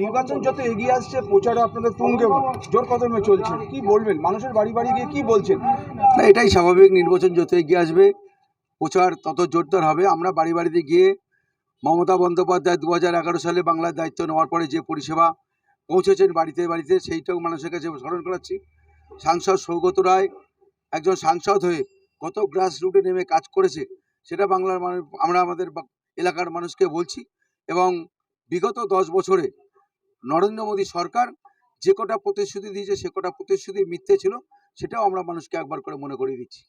নির্বাচন যত এগিয়ে আসছে প্রচারও আপনাদের তুঙ্গে জোর কদমে চলছে। কি বলবেন? মানুষের বাড়ি বাড়ি গিয়ে কি বলছেন? না, এটাই স্বাভাবিক। নির্বাচন যত এগিয়ে আসবে, প্রচার তত জোরদার হবে। আমরা বাড়ি বাড়িতে গিয়ে মমতা বন্দ্যোপাধ্যায় দু হাজার এগারো সালে বাংলার দায়িত্ব নেওয়ার পরে যে পরিষেবা পৌঁছেছেন বাড়িতে বাড়িতে, সেইটাও মানুষের কাছে স্মরণ করাচ্ছি। সাংসদ সৌগত রায় একজন সাংসদ হয়ে কত গ্রাস রুটে নেমে কাজ করেছে, সেটা বাংলার মানুষ আমরা আমাদের এলাকার মানুষকে বলছি। এবং বিগত দশ বছরে নরেন্দ্র মোদী সরকার যে কটা প্রতিশ্রুতি দিয়েছে, সে কটা প্রতিশ্রুতি মিথ্যে ছিল, সেটাও আমরা মানুষকে একবার করে মনে করিয়ে দিচ্ছি।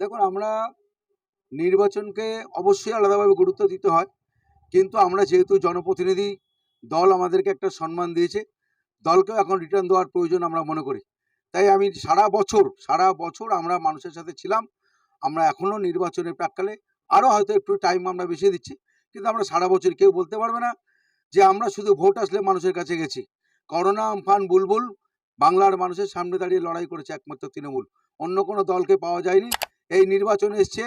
দেখুন, আমরা নির্বাচনকে অবশ্যই আলাদাভাবে গুরুত্ব দিতে হয়, কিন্তু আমরা যেহেতু জনপ্রতিনিধি, দল আমাদেরকে একটা সম্মান দিয়েছে, দলকেও এখন রিটার্ন দেওয়ার প্রয়োজন আমরা মনে করি। তাই আমি সারা বছর সারা বছর আমরা মানুষের সাথে ছিলাম, আমরা এখনও নির্বাচনের প্রাককালে আরও হয়তো একটু টাইম আমরা বেশি দিচ্ছি। কিন্তু আমরা সারা বছর কেউ বলতে পারবে না যে আমরা শুধু ভোট আসলে মানুষের কাছে গেছি। করোনা, আমফান, বুলবুল বাংলার মানুষের সামনে দাঁড়িয়ে লড়াই করেছে একমাত্র তৃণমূল। অন্য কোনো দলকে পাওয়া যায়নি। এই নির্বাচন এসছে,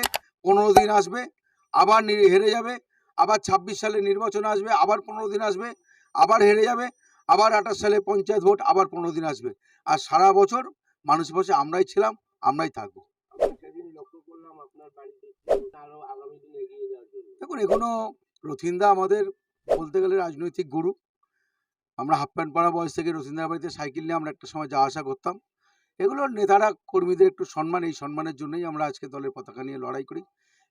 পনেরো দিন আসবে, আবার হেরে যাবে, আবার ছাব্বিশ সালে নির্বাচন আসবে, আবার পনেরো দিন আসবে, আবার হেরে যাবে, আবার আঠাশ সালে পঞ্চায়েত ভোট, আবার পনেরো দিন আসবে। আর সারা বছর মানুষ বসে আমরাই ছিলাম, আমরাই থাকব। দেখুন এখনও রথিন্দা আমাদের বলতে গেলে রাজনৈতিক গুরু। আমরা হাফ প্যান্ট পরা বয়স থেকে রথিন্দার বাড়িতে সাইকেল নিয়ে আমরা একটা সময় যাওয়া আসা করতাম। এগুলো নেতারা কর্মীদের একটু সম্মান এই সম্মানের জন্যই আমরা আজকে দলের পতাকা নিয়ে লড়াই করি।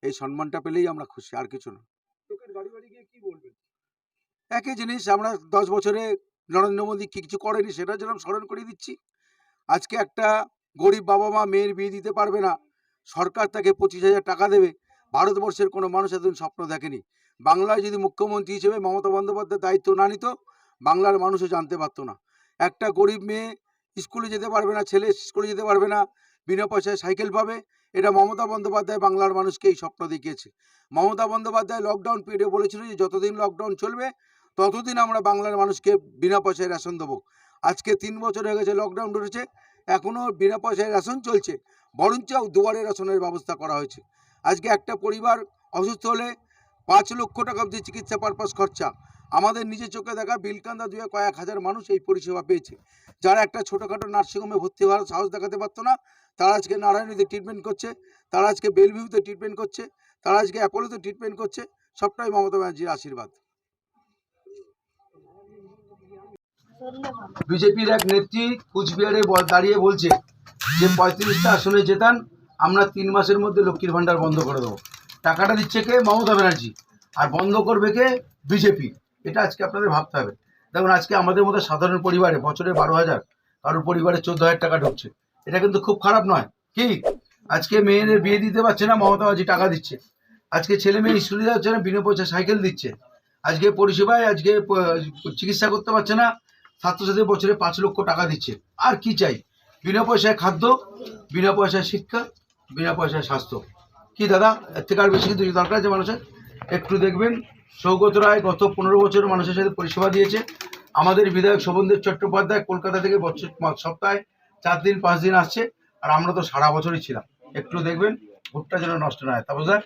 এই সম্মানটা পেলেই আমরা খুশি আর কিছু না। একই জিনিস আমরা দশ বছরে নরেন্দ্র মোদী কি কিছু করেনি সেটা যেরকম স্মরণ করিয়ে দিচ্ছি। আজকে একটা গরিব বাবা মা মেয়ের বিয়ে দিতে পারবে না সরকার তাকে পঁচিশ হাজার টাকা দেবে। ভারতবর্ষের কোনো মানুষ এতদিন স্বপ্ন দেখেনি। বাংলায় যদি মুখ্যমন্ত্রী হিসেবে মমতা বন্দ্যোপাধ্যায় দায়িত্ব না নিত, বাংলার মানুষও জানতে পারতো না। একটা গরিব মেয়ে স্কুলে যেতে পারবে না, ছেলে স্কুলে যেতে পারবে না, বিনা পয়সায় সাইকেল পাবে, এটা মমতা বন্দ্যোপাধ্যায় বাংলার মানুষকে এই স্বপ্ন দেখিয়েছে। মমতা বন্দ্যোপাধ্যায় লকডাউন পিরিয়ডে বলেছিল যে, যতদিন লকডাউন চলবে, ততদিন আমরা বাংলার মানুষকে বিনা পয়সায় রেশন দেবো। আজকে তিন বছর হয়ে গেছে লকডাউন ধরেছে এখনও বিনা পয়সায় রেশন চলছে। বরঞ্চ দুয়ারে রেশনের ব্যবস্থা করা হয়েছে। আজকে একটা পরিবার অসুস্থ হলে পাঁচ লক্ষ টাকা অবধি চিকিৎসা পারপাস খরচা। আমাদের নিজে চোখে দেখা বিলকান্দা দুয়ে কয়েক হাজার মানুষ এই পরিষেবা পেয়েছে। যারা একটা ছোটোখাটো নার্সিংহোমে ভর্তি হওয়ার সাহস দেখাতে পারতো না, তারা আজকে নারায়ণীতে ট্রিটমেন্ট করছে, তারা আজকে বেলভিউতে ট্রিটমেন্ট করছে, তারা আজকে অ্যাপোলোতে ট্রিটমেন্ট করছে। সবটাই মমতা ব্যানার্জির আশীর্বাদ। বিজেপির এক নেত্রী কুচবিহারে দাঁড়িয়ে বলছে যে পঁয়ত্রিশটা আসনে জেতান, আমরা তিন মাসের মধ্যে লক্ষ্মীর ভাণ্ডার বন্ধ করে দেবো। টাকাটা দিচ্ছে কে? মমতা ব্যানার্জি। আর বন্ধ করবে কে? বিজেপি। এটা আজকে আপনাদের ভাবতে হবে। দেখুন, আজকে আমাদের মতো সাধারণ পরিবারে বছরে বারো হাজার, কারোর পরিবারে চোদ্দ হাজার টাকা ঢুকছে। এটা কিন্তু খুব খারাপ নয়। কি? আজকে মেয়েদের বিয়ে দিতে পারছে না, মমতা ব্যানার্জি টাকা দিচ্ছে। আজকে ছেলে মেয়ে স্কুলে যাচ্ছে না, বিনা পয়সা সাইকেল দিচ্ছে। আজকে পরিষেবায় আজকে চিকিৎসা করতে পারছে না ছাত্রছাত্রী বছরে পাঁচ লক্ষ টাকা দিচ্ছে। আর কি চাই? বিনা পয়সায় খাদ্য, বিনা পয়সায় শিক্ষা, বিনা পয়সায় স্বাস্থ্য। কি দাদা? এর থেকে আর বেশি কিছু দরকার আছে মানুষের? একটু দেখবেন, সৌগত রায় গত পনেরো বছর মানুষের সাথে পরিষেবা দিয়েছে। আমাদের বিধায়ক শোভনদেব চট্টোপাধ্যায় কলকাতা থেকে বছর সপ্তাহে চার দিন, পাঁচ দিন আসছে, আর আমরা তো সারা বছরই ছিলাম। একটু দেখবেন, ভোটটা যেন নষ্ট না হয়। তা বোঝা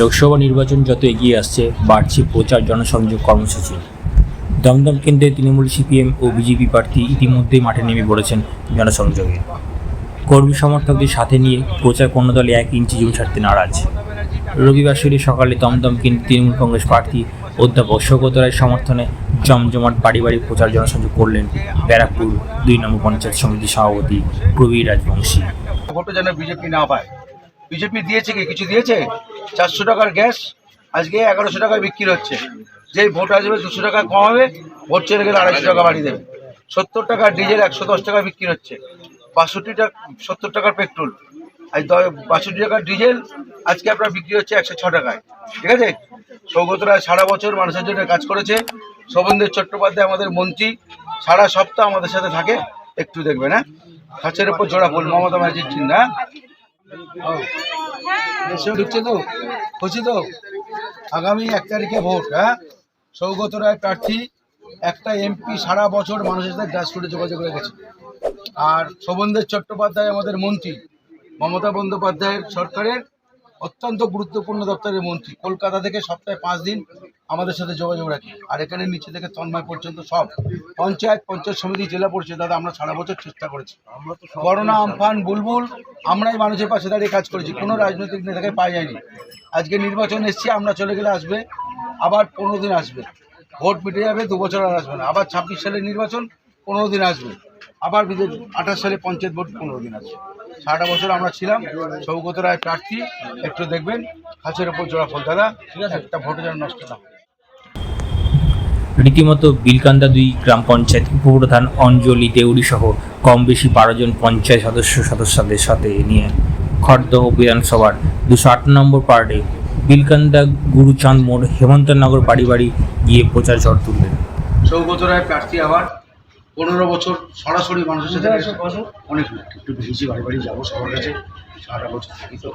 লোকসভা নির্বাচন যত এগিয়ে আসছে, বাড়ছে প্রচার, জনসংযোগ কর্মসূচি। দমদম কেন্দ্রে তৃণমূল সিপিএম ও বিজেপি প্রার্থী ইতিমধ্যেই মাঠে নেমে পড়েছেন জনসংযোগে। কর্মী সমর্থকদের সাথে নিয়ে প্রচার কোনো দলে এক ইঞ্চি জমি ছাড়তে নারাজ। রবিবার শরীর সকালে দমদম কেন্দ্রে তৃণমূল কংগ্রেস প্রার্থী অধ্যাপক সৌগত রায়ের সমর্থনে জমজমাট বাড়ি বাড়ি প্রচার জনসংযোগ করলেন ব্যারাকপুর দুই নম্বর পঞ্চায়েত সমিতির সভাপতি প্রবীর রাজবংশী। যেন বিজেপি না পায়। বিজেপি দিয়েছে কি? কিছু দিয়েছে? চারশো টাকার গ্যাস? আজকে এগারোশো টাকায় বিক্রি হচ্ছে। যেই ভোট আসবে দুশো টাকা কমাবে ভোট চলে গেলে আড়াইশো টাকা বাড়িয়ে দেবে। সত্তর টাকা ডিজেল একশো দশ টাকা বিক্রি হচ্ছে। বাষট্টি টাকা, সত্তর টাকার পেট্রোল। আজ বাষট্টি টাকার ডিজেল আজকে আপনার বিক্রি হচ্ছে একশো ছ টাকায়। ঠিক আছে? সৌগত রায় সারা বছর মানুষের জন্য কাজ করেছে। শোভনদেব চট্টোপাধ্যায় আমাদের মন্ত্রী। সারা সপ্তাহ আমাদের সাথে থাকে। একটু দেখবেন হ্যাঁ? গাছের উপর জোড়া ফুল, মমতা ব্যানার্জির চিহ্ন হ্যাঁ? ঢুকছে তো? খুশি তো? আগামী এক তারিখে ভোট হ্যাঁ? সৌগত রায় প্রার্থী একটা এমপি সারা বছর মানুষের সাথে গ্রাসরুটে যোগাযোগ রেখেছে আর শোভনদেব চট্টোপাধ্যায় আমাদের মন্ত্রী মমতা বন্দ্যোপাধ্যায়ের সরকারের অত্যন্ত গুরুত্বপূর্ণ দপ্তরের মন্ত্রী। কলকাতা থেকে সপ্তাহে পাঁচ দিন আমাদের সাথে যোগাযোগ রাখি। আর এখানে নিচে থেকে তন্ময় পর্যন্ত সব। পঞ্চায়েত পঞ্চায়েত সমিতি জেলা পরিষদ দাদা আমরা সারা বছর চেষ্টা করেছি। করোনা আমফান বুলবুল আমরাই মানুষের পাশে দাঁড়িয়ে কাজ করেছি। কোনো রাজনৈতিক নেতাকে পাওয়া যায়নি। আজকে নির্বাচন এসছে আমরা চলে গেলে আসবে। আবার পনেরো দিন আসবে। ভোট মিটে যাবে, দু বছর আর আসবে না। আবার ছাব্বিশ সালের নির্বাচন, পনেরো দিন আসবে। আবার আঠাশ সালে পঞ্চায়েত ভোট, পনেরো দিন আসবে সারাটা বছর আমরা ছিলাম, সৌগত রায় প্রার্থী, একটু দেখবেন খাঁচের ওপর জোড়া ফল, দাদা, একটা ভোটে যেন নষ্ট না। রীতিমতো বিলকান্দা দুই গ্রাম পঞ্চায়েত, উপপ্রধান অঞ্জলি দেউরি সহ কম বেশি বারো জন পঞ্চায়েত সদস্য সদস্যদের সাথে নিয়ে খর্দ ও বিধানসভার দুশো আট নম্বর পার্টে বিলকান্দা গুরুচাঁদ মোড় হেমন্তনগর বাড়ি বাড়ি গিয়ে প্রচার ঝড় তুললেন সৌগত রায় প্রার্থী আবার পনেরো বছর সরাসরি মানুষের সাথে অনেক লোক একটু বেশি বাড়ি বাড়ি যাব সবার কাছে সারাটা বছর থাকি তো।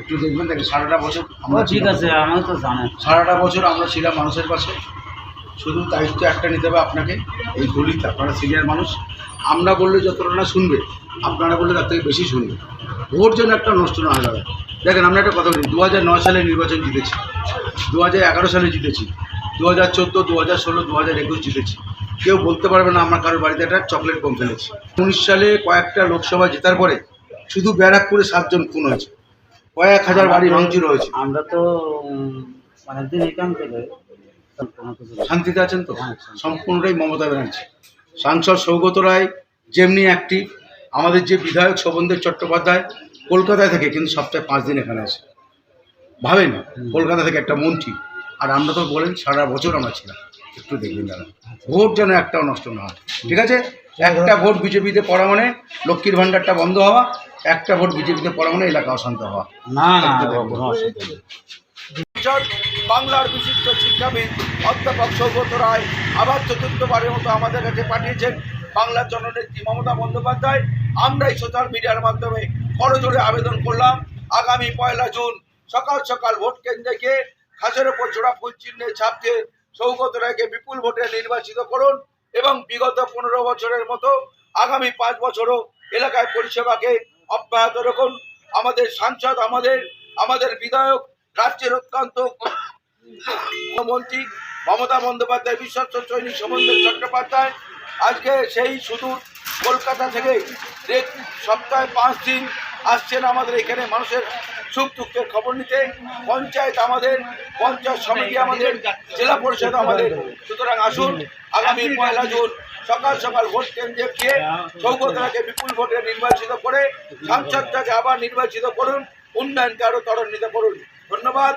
একটু দেখবেন দেখে সারাটা বছর আমরা ঠিক আছে আমি তো জানেন সারাটা বছর আমরা ছিলাম মানুষের পাশে। শুধু দায়িত্ব একটা নিতে হবে আপনাকে এই গলিতে আপনারা সিনিয়র মানুষ। আমরা বললে যতটা না শুনবে আপনারা বললে তার থেকে বেশি শুনবে। ভোট যেন একটা নষ্ট না হয়ে যাবে দেখেন আমরা একটা কথা বলি। দু হাজার নয় সালে নির্বাচন জিতেছি। দু হাজার এগারো সালে জিতেছি। দু হাজার চোদ্দ দু হাজার ষোলো দু হাজার একুশ জিতেছি। কেউ বলতে পারবে না আমার কারোর বাড়িতে একটা চকলেট কম ফেলেছি। উনিশ সালে কয়েকটা লোকসভা জেতার পরে শুধু ব্যারাকপুরে সাতজন খুন হয়েছে। কয়েক হাজার বাড়ি ভাঙচুর হয়েছে। আমরা তো উম, অনেকদিন এখান থেকে কোনো কিছু না। শান্তিতে আছেন তো? সম্পূর্ণটাই মমতা ব্যানার্জি। সাংসদ সৌগত রায় যেমনি অ্যাক্টিভ আমাদের যে বিধায়ক শোভনদেব চট্টোপাধ্যায় কলকাতা থেকে কিন্তু সপ্তাহে পাঁচ দিন এখানে আসে। ভাবেন কলকাতা থেকে একটা মন্ত্রী আর আমরা তো বলেন সারা বছর আমরা ছিলাম। একটু দেখবেন দাদা ভোট যেন একটাও নষ্ট না হয়। ঠিক আছে? একটা ভোট বিজেপিতে পড়া মানে লক্ষ্মীর ভাণ্ডারটা বন্ধ হওয়া একটা ভোট বিজেপিতে পড়া মানে এলাকা অশান্ত হওয়া। না না কোনো অসুবিধা নেই। বাংলার বিশিষ্ট শিক্ষাবিদ অধ্যাপক সৌগত রায় আবার চতুর্থবারের মতো আমাদের কাছে পাঠিয়েছেন বাংলার জননেত্রী মমতা বন্দ্যোপাধ্যায়। আমরাই সোশ্যাল মিডিয়ার মাধ্যমে করজোড়ে আবেদন করলাম। আগামী পয়লা জুন সকাল সকাল ভোট কেন্দ্রে গিয়ে খাসের ওপর জোড়া ফুল চিহ্নে ছাপ দিয়ে সৌগত রায়কে বিপুল ভোটে নির্বাচিত করুন এবং বিগত পনেরো বছরের মতো আগামী পাঁচ বছরও এলাকায় পরিষেবাকে অব্যাহত রাখুন। আমাদের সাংসদ, আমাদের আমাদের বিধায়ক, রাজ্যের অত্যন্ত মন্ত্রী মমতা বন্দ্যোপাধ্যায়, বিশ্বস্ত সৈনিক সমন্বয় চট্টোপাধ্যায়, আজকে সেই সুদূর কলকাতা থেকে সপ্তাহে পাঁচ দিন আসছেন আমাদের এখানে মানুষের সুখ দুঃখের খবর নিতে, পঞ্চায়েত আমাদের, পঞ্চায়েত সমিতি আমাদের, জেলা পরিষদ আমাদের। সুতরাং আসুন, আগামী পয়লা জুন সকাল সকাল ভোট কেন্দ্রে গিয়ে সৌগতরাকে বিপুল ভোটে নির্বাচিত করে, সাংসদটাকে আবার নির্বাচিত করুন, উন্নয়নকে আরও ত্বরান্বিত করুন। ধন্যবাদ।